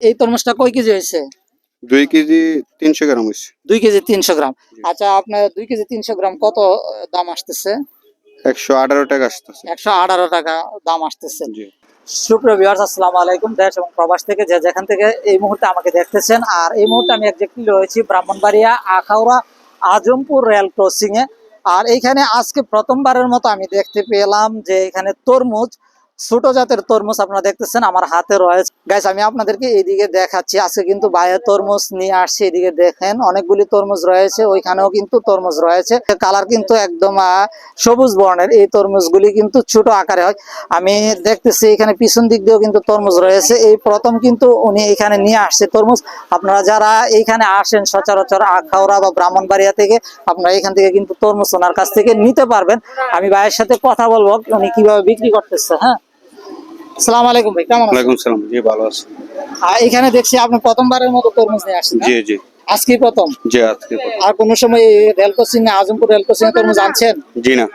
এই তরমুজটা কয় কেজি হয়েছে? দুই কেজি তিনশো গ্রাম হয়েছে। দুই কেজি তিনশো গ্রাম। আচ্ছা আপনার দুই কেজি তিনশো গ্রাম কত দাম আসতেছে? একশো আঠারো টাকা আসতেছে। একশো আঠারো টাকা দাম আসতেছে। সুপ্রিয় ভিউয়ার্স আসসালামু আলাইকুম। দেশ এবং প্রবাস থেকে যে যেখান থেকে এই মুহূর্তে আমাকে দেখতেছেন আর এই মুহূর্তে আমি একজাক্টলি রয়েছি ব্রাহ্মণবাড়িয়া আখাউড়া আজমপুর রেল ক্রসিং এ। আর এইখানে আজকে প্রথমবারের মতো আমি দেখতে পেলাম যে এখানে তরমুজ ছোট জাতের তরমুজ আপনারা দেখতেছেন, আমার হাতে রয়েছে। গাইস আমি আপনাদেরকে এইদিকে দেখাচ্ছি। আজকে কিন্তু বাইরে তরমুজ নিয়ে আসছে এদিকে দেখেন, অনেকগুলি তরমুজ রয়েছে, ওইখানেও কিন্তু তরমুজ রয়েছে। কালার কিন্তু একদম সবুজ বর্ণের। এই তরমুজগুলি কিন্তু ছোট আকারে হয়। আমি দেখতেছি এখানে পিছন দিক দিয়েও কিন্তু তরমুজ রয়েছে। এই প্রথম কিন্তু উনি এখানে নিয়ে আসছে তরমুজ। আপনারা যারা এইখানে আসেন, সচরাচর আখাউড়া বা ব্রাহ্মণবাড়িয়া থেকে, আপনারা এখান থেকে কিন্তু তরমুজ ওনার কাছ থেকে নিতে পারবেন। আমি ভাইয়ের সাথে কথা বলব, উনি কীভাবে বিক্রি করতেছে হ্যাঁ? সালাম আলাইকুম ভাই কেমন আছেন? সালাম জি ভালো আছে। আর এখানে দেখছি আপনি প্রথমবারের মতো তরমুজ নিয়ে আসছেন জি হ্যাঁ? জি। আজকে প্রথম? জি আজকে আর কোন সময় রেল এ আজমপুর রেল এ তরমুজ আনছেন? জি না।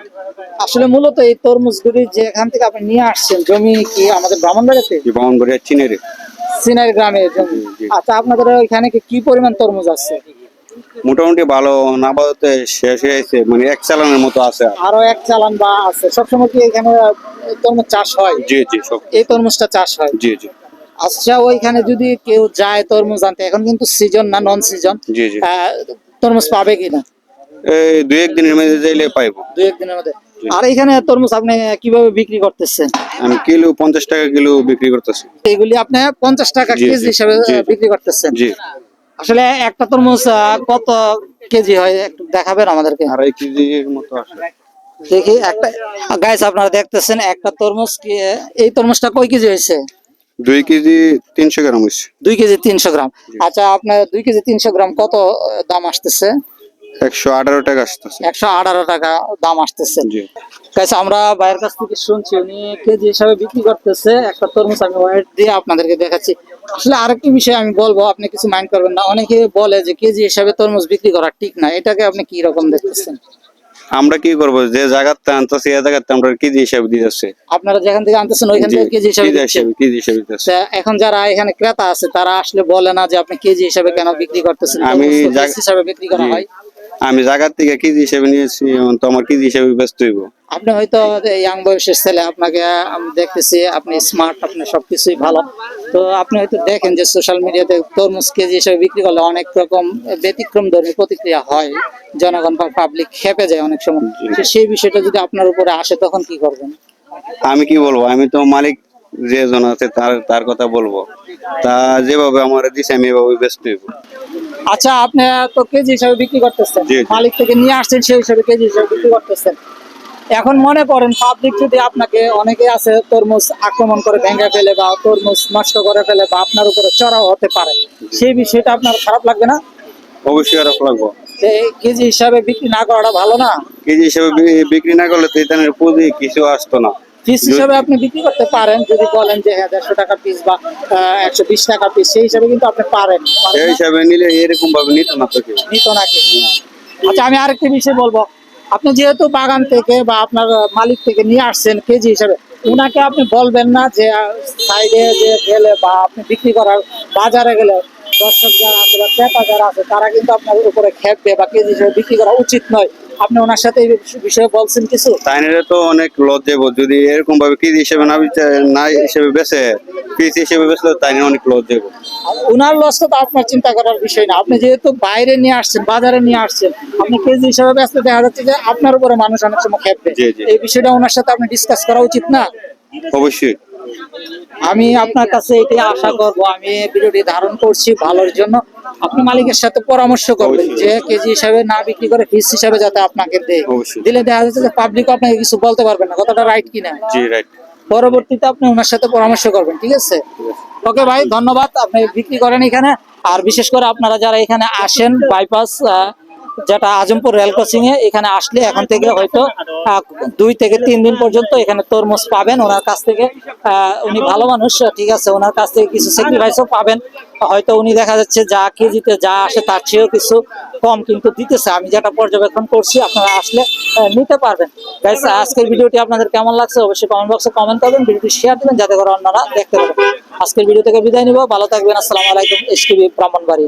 আসলে মূলত এই তরমুজগুলি যে এখান থেকে আপনি নিয়ে আসছেন জমি কি আমাদের ব্রাহ্মণবাড়িতে জি বামনবাড়িয়া চিনের। সিনারি গ্রামে জমি। আচ্ছা আপনাদের ওইখানে কি কি পরিমাণ তরমুজ আছে? মোটামুটি ভালো না বলতে শেষ হয়েছে মানে এক চালানের মতো আছে আরও। এক চালান বা আছে। সবসময় কি এখানে তরমুজ চাষ হয়? জি জি এই তরমুজটা চাষ হয়? জি জি। আচ্ছা ওইখানে যদি কেউ যায় তরমুজ আনতে এখন কিন্তু সিজন না নন সিজন জি। জি তরমুজ পাবে কিনা? এই দুই এক দিনের মধ্যে যাইলে পাইবো। দু একদিনের মধ্যে। আর এখানে তরমুজ আপনি কীভাবে বিক্রি করতেছেন? আমি কিলো পঞ্চাশ টাকা কিলো বিক্রি করতেছি। এগুলি আপনি পঞ্চাশ টাকা কেজি হিসাবে বিক্রি করতেছেন। জি। আসলে একটা তরমুজ কত কেজি হয় একটু দেখাবেন আমাদেরকে? আড়াই কেজির মতো আসে। দেখি একটা গাইস আপনারা দেখতেছেন একটা তরমুজ এই তরমুজটা কয় কেজি হয়েছে? দুই কেজি তিনশো গ্রাম হয়েছে। দুই কেজি তিনশো গ্রাম। আচ্ছা আপনার দুই কেজি তিনশো গ্রাম কত দাম আসতেছে? একশো আঠারো টাকা আসতেছে। একশো আঠারো টাকা দাম আসতেছে। জি। গাইস আমরা বাইরের কাছ থেকে শুনছি উনি কেজি হিসাবে বিক্রি করতেছে। একটা তরমুজ আমি ওয়েট দিয়ে আপনাদেরকে দেখাচ্ছি। আসলে আরেকটি বিষয় আমি বলব আপনি কিছু মাইন্ড করবেন না। অনেকে বলে যে কেজি হিসাবে তরমুজ বিক্রি করা ঠিক না। এটাকে আপনি কি রকম দেখতেছেন? আমরা কি করব? যে জায়গাতে আনতেছি এ জায়গাতে আমরা কেজি হিসাবে দিয়ে যাচ্ছে। আপনারা যেখান থেকে আনতেছেন ওইখান থেকে কেজি হিসাবে কেজি হিসাবে দিতেছে তা এখন যারা এখানে ক্রেতা আছে তারা আসলে বলে না যে আপনি কেজি হিসাবে কেন বিক্রি করতেছেন? আমি হিসাবে বিক্রি করা হয়। আমি জায়গার থেকে কেজি হিসেবে নিয়েছি তো আমার কেজি হিসেবে ব্যস্ত হইব। আপনি হয়তো ইয়াং বয়সের ছেলে আপনাকে আমি দেখতেছি আপনি স্মার্ট আপনি সবকিছুই ভালো। তো আপনি হয়তো দেখেন যে সোশ্যাল মিডিয়াতে তরমুজ কেজি হিসেবে বিক্রি করলে অনেক রকম ব্যতিক্রম ধর্মী প্রতিক্রিয়া হয়। জনগণ বা পাবলিক খেপে যায় অনেক সময়। সেই বিষয়টা যদি আপনার উপরে আসে তখন কি করবেন? আমি কি বলব? আমি তো মালিক যে জন আছে তার তার কথা বলব। তা যেভাবে আমার দিছে আমি এভাবে ব্যস্ত হইব। আচ্ছা আপনি তো কেজি হিসাবে বিক্রি করতেছেন। মালিক থেকে নিয়ে আসছেন সেই হিসাবে কেজি হিসাবে বিক্রি করতেছেন। এখন মনে করেন পাবলিক যদি আপনাকে অনেকে আছে তরমুজ আক্রমণ করে ভেঙে ফেলে বা তরমুজ নষ্ট করে ফেলে বা আপনার উপরে চড়াও হতে পারে সেই বিষয়টা আপনার খারাপ লাগবে না? অবশ্যই খারাপ লাগবো। কেজি হিসাবে বিক্রি না করাটা ভালো না? কেজি হিসাবে বিক্রি না করলে তো এখানে পুঁজি কিছু আসতো না। পিস হিসাবে আপনি বিক্রি করতে পারেন যদি বলেন যে হ্যাঁ দেড়শো টাকা পিস বা একশো বিশ টাকা পিস সেই হিসাবে কিন্তু আপনি পারেন। সেই হিসাবে নিলে এরকম ভাবে নিত না তো নিত নাকি আচ্ছা আমি আরেকটি বিষয় বলব। আপনি যেহেতু বাগান থেকে বা আপনার মালিক থেকে নিয়ে আসছেন কেজি হিসাবে উনাকে আপনি বলবেন না যে সাইডে যে গেলে বা আপনি বিক্রি করার বাজারে গেলে দর্শক যারা আছে বা ক্রেতা যারা আছে তারা কিন্তু আপনার উপরে খেপবে বা কেজি হিসাবে বিক্রি করা উচিত নয়। আপনি ওনার সাথে এই বিষয়ে বলছেন কিছু? তাই নিলে তো অনেক লস যাব যদি এরকম ভাবে কেজি হিসেবে না না হিসেবে বেছে পিস হিসেবে বেচলে তাই নিয়ে অনেক লস যাব আর উনার তো আপনার চিন্তা করার বিষয় না। আপনি যেহেতু বাইরে নিয়ে আসছেন বাজারে নিয়ে আসছেন আপনি কেজি হিসাবে ব্যস্ত দেখা যাচ্ছে যে আপনার উপরে মানুষ অনেক সময় খেপবে। এই বিষয়টা ওনার সাথে আপনি ডিসকাস করা উচিত না? অবশ্যই। আমি আপনার কাছে এটাই আশা করব আমি ভিডিওটি ধারণ করছি ভালোর জন্য। আপনি মালিকের সাথে পরামর্শ করবেন যে কেজি হিসাবে না বিক্রি করে পিস হিসাবে যাতে আপনাকে দেয়। দিলে দেখা যাচ্ছে যে পাবলিক আপনাকে কিছু বলতে পারবেন না কথাটা রাইট কিনা। জি রাইট পরবর্তীতে আপনি ওনার সাথে পরামর্শ করবেন ঠিক আছে? ওকে ভাই ধন্যবাদ। আপনি বিক্রি করেন এখানে। আর বিশেষ করে আপনারা যারা এখানে আসেন বাইপাস যেটা আজমপুর রেল ক্রসিং এ এখানে আসলে এখন থেকে হয়তো দুই থেকে তিন দিন পর্যন্ত এখানে তরমুজ পাবেন ওনার কাছ থেকে। উনি ভালো মানুষ, ঠিক আছে, ওনার কাছ থেকে কিছু স্যাক্রিফাইসও পাবেন। হয়তো উনি দেখা যাচ্ছে যা কেজিতে যা আসে তার চেয়েও কিছু কম কিন্তু দিতেছে। আমি যেটা পর্যবেক্ষণ করছি, আপনারা আসলে নিতে পারবেন। গাইস আজকের ভিডিওটি আপনাদের কেমন লাগছে অবশ্যই কমেন্ট বক্সে কমেন্ট করবেন, ভিডিওটি শেয়ার দিবেন যাতে করে অন্যরা দেখতে পারেন আজকের ভিডিও থেকে বিদায় নিব, ভালো থাকবেন, আসসালামু আলাইকুম এসটিভি ব্রাহ্মণবাড়ি